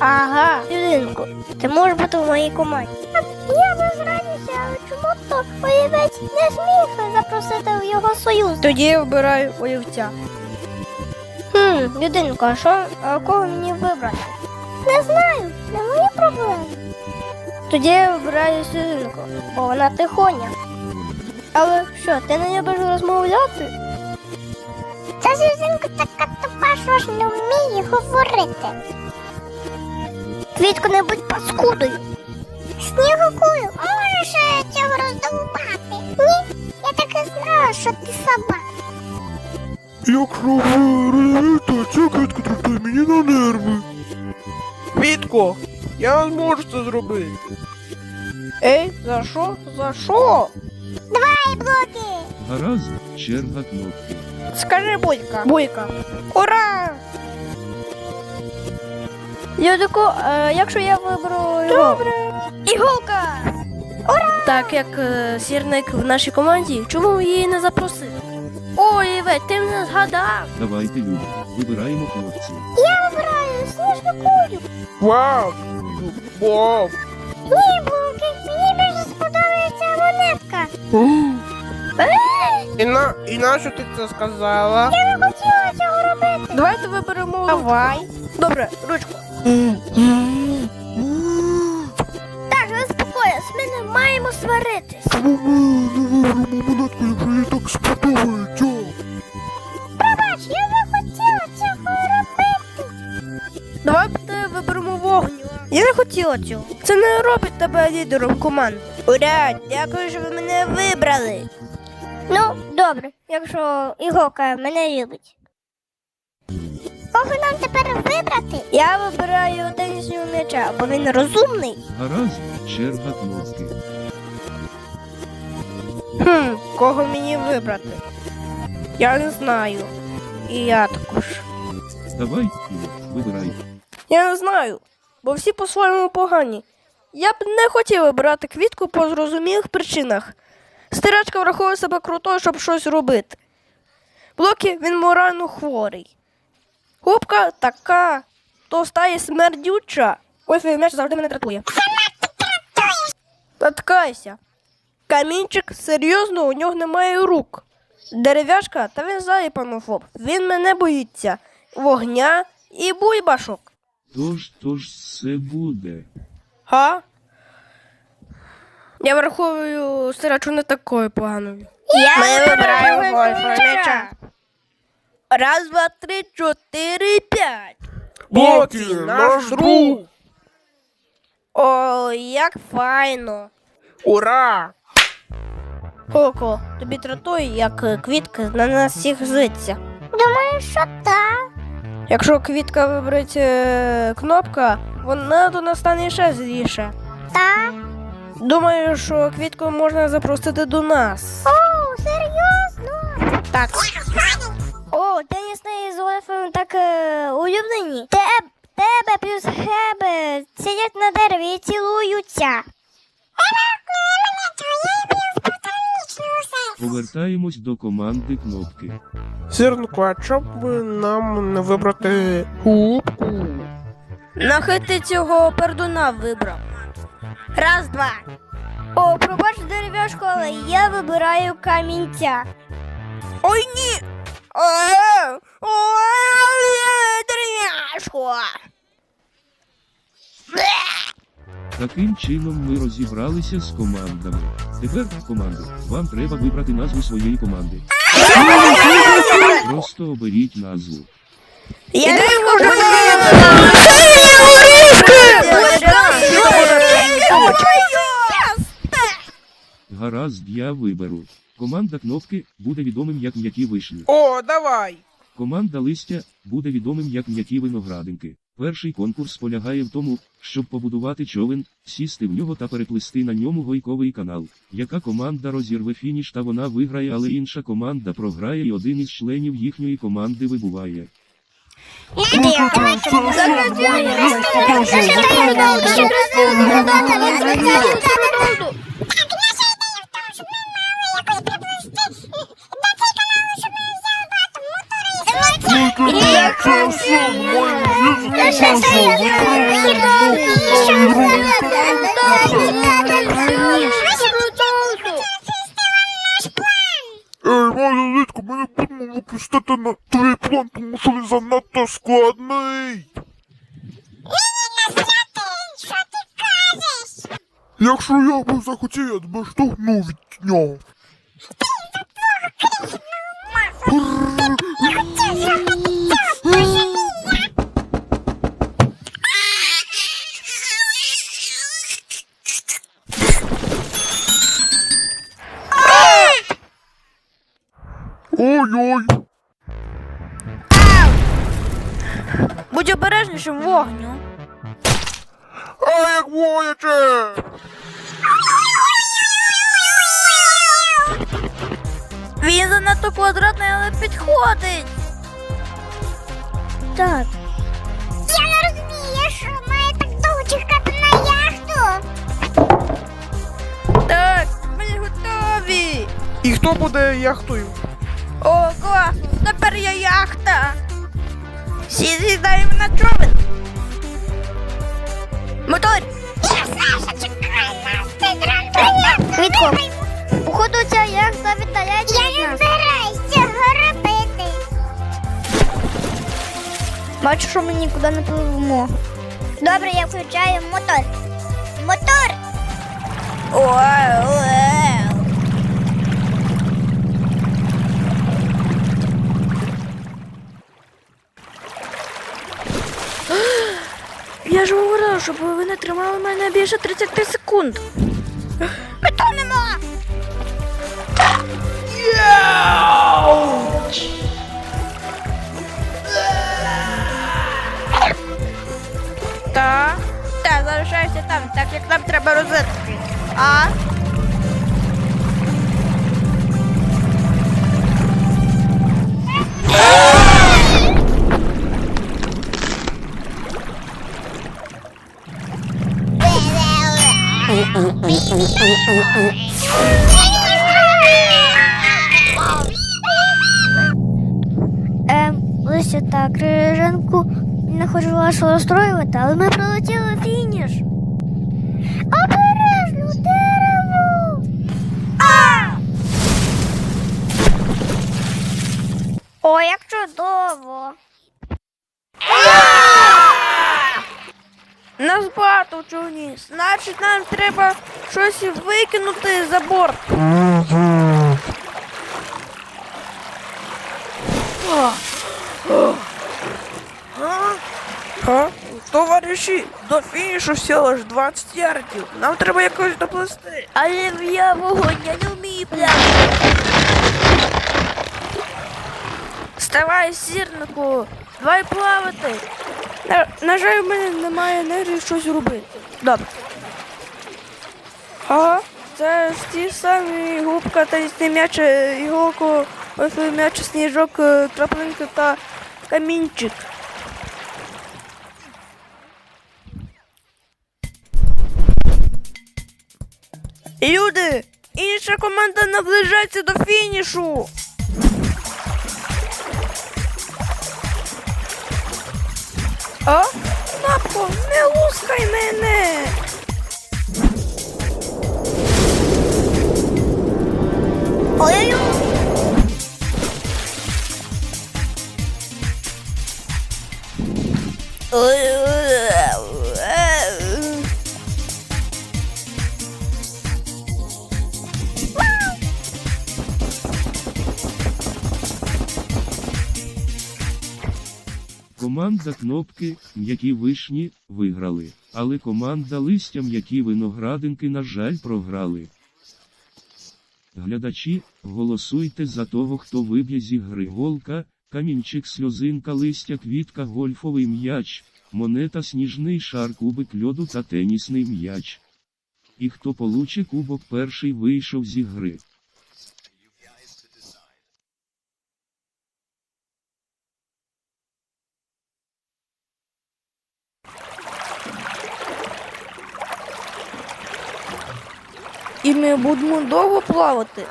Ага, Юлинко, ти можеш бути в моїй команді. Я радості, але чому то воєвець не зміг запросити в його союз? Тоді я вибираю воєвця. Хм, Людинко, а що а кого мені вибрати? Не знаю, не мої проблеми. Тоді я вибираю Сюзинку, бо вона тихоня. Але що, ти не любиш розмовляти? Та Сюзинка така тупа, що ж не вміє говорити. Квітко не будь паскудою. Снігокую, можеш е, цього роздовбати? Ні, я так і знала, що ти собака. Якщо ви розумієте, ця квітка трапляє мені на нерви. Квітко, я зможу це зробити. Ей, за що? За що? Давай, блоки! Гаразд, черга кнопки. Скажи Буйка. Буйка. Ура! Юдику, е, якщо я виберу його. Добре. Іголка! Ура! Так як е, сірник в нашій команді, чому її не запросив? Ой, Іве, ти мене згадав. Давайте, люди, вибираємо хлопців. Я вибираю сніжну Вау! Вау! Ні, І на, і на що ти це сказала? Я не хотіла цього робити. Давайте виберемо. Давай. Добре, ручку. Так, заспокоїсь, ми не маємо сваритись. Чому ми не виберемо монетку, якщо їй так сподобається? Пробач, я не хотіла цього робити. Давайте виберемо вогню. Я не хотіла цього. Це не робить тебе лідером команди. Ура! Дякую, що ви мене вибрали. Ну, добре, якщо Іголка мене любить. Кого нам тепер вибрати? Я вибираю тенісного м'яча, бо він розумний. Гаразд, черга кнопки. Хм, кого мені вибрати? Я не знаю. І я також. Давай, вибирай. Я не знаю, бо всі по-своєму погані. Я б не хотів вибирати квітку по зрозумілих причинах. Стирачка враховує себе крутою, щоб щось робити. Блокі він морально хворий. Губка така товста і смердюча. Ой, твій м'яч завжди мене дратує. Таткайся. Камінчик, серйозно, у нього немає рук. Дерев'яшка, та він взагалі панофоб. Він мене боїться. Вогня і буйбашок. Тож, тож все буде. Га? Я враховую стирачу не такою поганою. Я Ми вибираємо гольфа. Раз, два, три, чотири, п'ять. Блокі, наш друг! О, як файно. Ура! Коко, тобі тратує, як е, квітка на нас всіх злиться. Думаю, що так. Якщо квітка виберуть е, кнопка, вона до нас стане ще зліше. Так. Думаю, що квітку можна запросити до нас. О, серйозно? Так. О, тенісний з Гольфом так е, улюблені. Теб, тебе плюс хебе сидять на дереві і цілуються. Повертаємось до команди кнопки. Зірнку, а чому б нам не вибрати губку? Нахи ти цього пердуна вибрав. Раз, два. О, пробач дерев'яшку, але я вибираю камінця. Ой ні! Е, ой, дерев'яшко! Таким чином ми розібралися з командами. Тепер, команди, вам треба вибрати назву своєї команди. Просто оберіть назву. Я не можу Гаразд, я виберу. Команда кнопки буде відомим як м'які вишні. О, давай! Команда листя буде відомим як м'які виноградинки. Перший конкурс полягає в тому, щоб побудувати човен, сісти в нього та переплисти на ньому гойковий канал. Яка команда розірве фініш та вона виграє, але інша команда програє і один із членів їхньої команди вибуває. Ей, моя литко, ми не будемо випустити на твій план, тому що він занадто складний. Якщо я би захотів, я тебе штовхнув від нього. Ой-ой. Будь обережнішим вогню. А як вояче! Він занадто квадратний, але підходить. Так. Я не розумію, що має так довго чекати на яхту. Так, ми готові. І хто буде яхтою? О, класно, тепер я яхта. Всі сідаємо на човен. Мотор! Я Саша чекаю нас, ти походу ця яхта віддаляється Я від не нас. збираюсь цього робити. Бачу, що ми нікуди не пливемо. Добре, я включаю мотор. Мотор! Ой, ой. Я ж говорила, щоб ви не тримали мене більше 30 секунд. Ми тонемо! Та, та, залишайся там, так як нам треба розвитку. А? Ем, лише так, Рижанку, не хочу вас розстроювати, але ми пролетіли фініш. Обережно дерево! О, як чудово! Нас багато човні. Значить, нам треба щось викинути за борт. Товариші, до фінішу всього ж 20 ярдів. Нам треба якось доплисти. Але я вогонь, я не вмію плавати. Вставай, сірнику, давай плавати. На, на жаль, в мене немає енергії щось робити. Добре. Ага, це ж ті самі губка, тенісний м'яч, е, іголку, ось м'яч, сніжок, е, краплинка та камінчик. Люди, інша команда наближається до фінішу. А? Напко, не лускай мене. Ой-ой-ой! Команда кнопки м'які вишні виграли, але команда листя м'які виноградинки, на жаль, програли. Глядачі, голосуйте за того, хто виб'є зі гри голка, камінчик, сльозинка, листя, квітка, гольфовий м'яч, монета, сніжний шар, кубик льоду та тенісний м'яч. І хто получе кубок перший вийшов зі гри. Будемо довго плавати.